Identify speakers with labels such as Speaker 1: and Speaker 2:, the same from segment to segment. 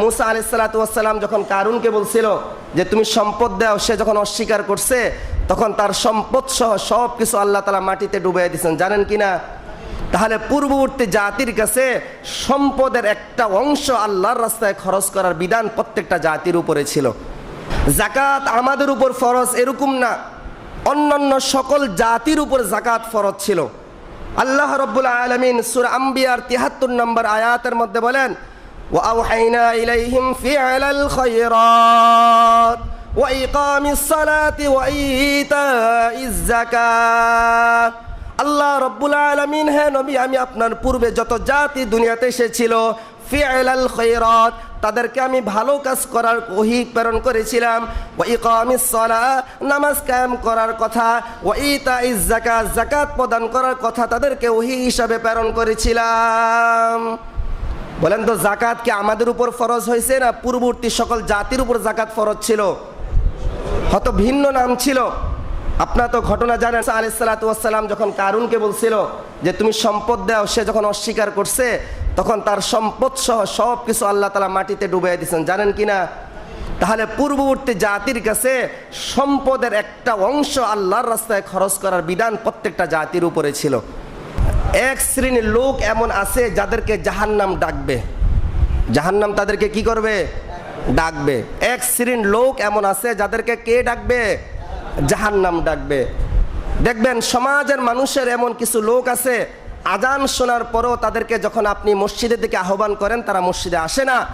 Speaker 1: মুসা আলাইসালাতাম যখন কারুনকে বলছিল যে তুমি সম্পদ দাও, সে যখন অস্বীকার করছে, তখন তার সম্পদ সহ সব কিছু আল্লাহ তালা মাটিতে ডুবাই দিয়েছেন। জানেন কি না? তাহলে পূর্ববর্তী জাতির কাছে সম্পদের একটা অংশ আল্লাহর রাস্তায় খরচ করার বিধান প্রত্যেকটা জাতির উপরে ছিল। জাকাত আমাদের উপর ফরজ এরকম না। অন্যান্য সকল জাতির উপর জাকাত ফরজ ছিল। আল্লাহ রব্বুল আলমিন সুর আম্বিয়ার তিহাত্তর নম্বর আয়াতের মধ্যে বলেন وأوحينا إليهم فعل الخيرات وإقام الصلاة وإيتاء الزكاة আল্লাহ রব্বুল আলমিন হ্যাঁ নবী আমি আপনার পূর্বে যত জাতি দুনিয়াতে এসেছিল ফিআলাল খৈরত তাদেরকে আমি ভালো কাজ করার ওহি প্রেরণ করেছিলাম ও ইকামিস সালাহ নামাজ কায়েম করার কথা ও ইতা ইজ জাকাত জাকাত প্রদান করার কথা তাদেরকে ওহি হিসাবে প্রেরণ করেছিলাম বলেন তো, জাকাত কি আমাদের উপর ফরজ হয়েছে না পূর্ববর্তী সকল জাতির উপর জাকাত ফরজ ছিল? হয়তো ভিন্ন নাম ছিল। আপনার তো ঘটনা জানেন আলিসাল্লাতাম যখন কারুনকে বলছিল যে তুমি সম্পদ দাও, সে যখন অস্বীকার করছে, তখন তার সম্পদ সহ সব কিছু আল্লাহ তালা মাটিতে ডুবাই দিয়েছেন। জানেন কি না? তাহলে পূর্ববর্তী জাতির কাছে সম্পদের একটা অংশ আল্লাহর রাস্তায় খরচ করার বিধান প্রত্যেকটা জাতির উপরে ছিল। এক শ্রেণির লোক এমন আছে যাদেরকে জাহান্নাম ডাকবে। জাহান্নাম তাদেরকে কি করবে? ডাকবে। এক শ্রেণির লোক এমন আছে যাদেরকে কে ডাকবে? জাহান্নাম ডাকবে। দেখবেন সমাজের মানুষের এমন কিছু লোক আছে, আজান শোনার পরও তাদেরকে যখন আপনি মসজিদের দিকে আহ্বান করেন, তারা মসজিদে আসে না।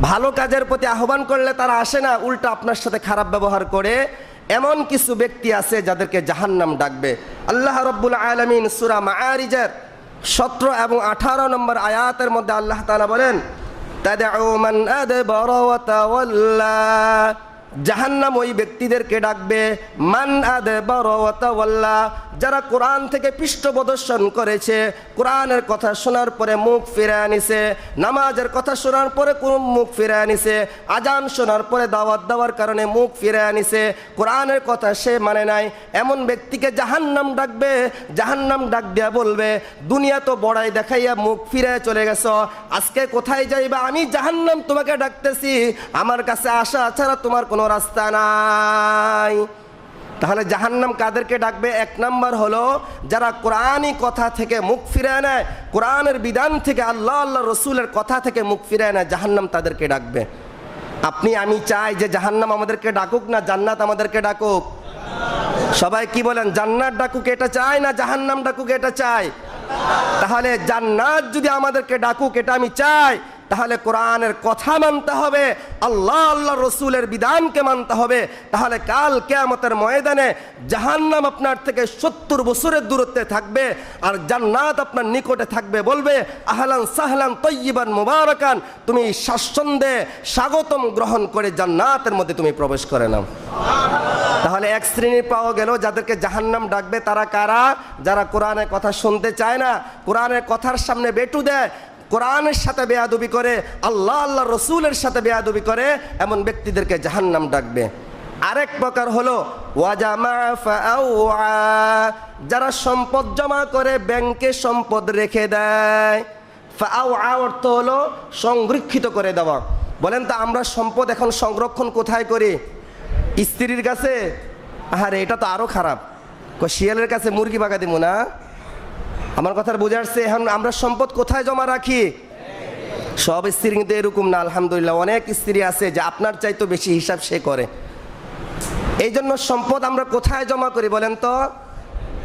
Speaker 1: ভালো কাজের প্রতি আহ্বান করলে তারা আসে না। উল্টা আপনার সাথে খারাপ ব্যবহার করে এমন কিছু ব্যক্তি আছে যাদেরকে জাহান্নাম ডাকবে। আল্লাহ রব্বুল আলমিন সুরা মায়ারিজের সতেরো এবং আঠারো নম্বর আয়াতের মধ্যে আল্লাহ তালা বলেন, তাদউ জাহান্নাম ওই ব্যক্তিদেরকে ডাকবে, মান আদবর ওয়া তাওয়াল্লা যারা কোরআন থেকে পৃষ্ঠ প্রদর্শন করেছে, কোরআনের কথা শোনার পরে মুখ ফিরে আনিছে নামাজের কথা শোনার পরে কোন মুখ ফিরে আনিছে আজান শোনার পরে দাওয়াত দেওয়ার কারণে মুখ ফিরে আনিছে কোরআনের কথা সে মানে নাই। এমন ব্যক্তিকে জাহান্নাম ডাকবে, জাহান্নাম ডাক দিয়া বলবে, দুনিয়া তো বড়াই দেখাইয়া মুখ ফিরে চলে গেছ, আজকে কোথায় যাইবা? আমি জাহান্নাম তোমাকে ডাকতেছি, আমার কাছে আসা ছাড়া তোমার কোনো রাস্তা নাই। তাহলে জাহান্নাম কাদেরকে ডাকবে? এক নম্বর হলো, যারা কোরআনই কথা থেকে মুখ ফিরে নেয়, কোরআনের বিধান থেকে আল্লাহ আল্লাহ রসুলের কথা থেকে মুখ ফিরে নেয়, জাহান্নাম তাদেরকে ডাকবে। আপনি, আমি চাই যে জাহান্নাম আমাদেরকে ডাকুক না, জান্নাত আমাদেরকে ডাকুক। সবাই কি বলেন, জান্নাত ডাকুক এটা চাই না, জাহান্নাম ডাকুক এটা চাই? তাহলে জান্নাত যদি আমাদেরকে ডাকুক, এটা আমি চাই। তাহলে কোরআনের কথা মানতে হবে, আল্লাহ আল্লাহ রসুলের বিধানকে মানতে হবে। তাহলে কাল কেয়ামতের ময়দানে জাহান্নাম আপনার থেকে সত্তর বছরের দূরত্বে থাকবে আর জান্নাত আপনার নিকটে থাকবে। বলবে, আহলান সাহলান তৈবান মুবারকান, তুমি স্বাচ্ছন্দ্যে স্বাগতম গ্রহণ করে জান্নাতের মধ্যে তুমি প্রবেশ করে নাও। তাহলে এক শ্রেণির পাওয়া গেল যাদেরকে জাহান্নাম ডাকবে, তারা কারা? যারা কোরআনের কথা শুনতে চায় না, কোরআনের কথার সামনে বেটু দেয় কোরআনের সাথে বেয়াদবি করে, আল্লাহ আল্লাহ রসুলের সাথে বেয়াদবি করে, এমন ব্যক্তিদেরকে জাহান্নাম ডাকবে। আরেক প্রকার হলো যারা সম্পদ জমা করে ব্যাংকে সম্পদ রেখে দেয়। অর্থ হলো, সংরক্ষিত করে দেওয়া। বলেন তো, আমরা সম্পদ এখন সংরক্ষণ কোথায় করি? স্ত্রীর কাছে? আরে এটা তো আরও খারাপ। শিয়ালের কাছে মুরগি বাগা দিব না? আমার কথার বোঝা আসছে, এখন আমরা সম্পদ কোথায় জমা রাখি? সব স্ত্রী কিন্তু এরকম না, আলহামদুলিল্লাহ। অনেক স্ত্রী আছে যে আপনার চাইতো বেশি হিসাব সে করে। এই জন্য সম্পদ আমরা কোথায় জমা করি বলেন তো?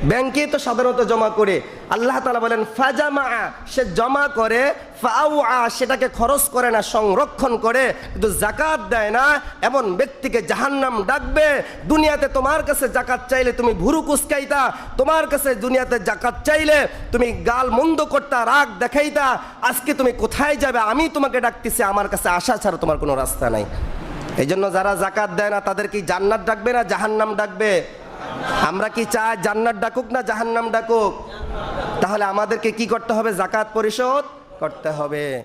Speaker 1: ব্যাংকে তো সাধারণত জমা করে। আল্লাহ তালা বলেন, ফাজামা সে জমা করে, ফাউআ সেটাকে খরচ করে না, সংরক্ষণ করে, কিন্তু জাকাত দেয় না। এমন ব্যক্তিকে জাহান্নাম ডাকবে, দুনিয়াতে তোমার কাছে জাকাত চাইলে তুমি ভুরু কুসকাইতা তোমার কাছে দুনিয়াতে জাকাত চাইলে তুমি গাল মন্দ করতা, রাগ দেখাইতা, আজকে তুমি কোথায় যাবে? আমি তোমাকে ডাকতেছি, আমার কাছে আসা ছাড়া তোমার কোনো রাস্তা নাই। এই জন্য যারা জাকাত দেয় না তাদের কি জান্নাত ডাকবে না জাহান্নাম ডাকবে? আমরা কি চাই জান্নাত ডাকুক না জাহান্নাম ডাকুক? তাহলে আমাদেরকে কি করতে হবে? জাকাত পরিশোধ করতে হবে।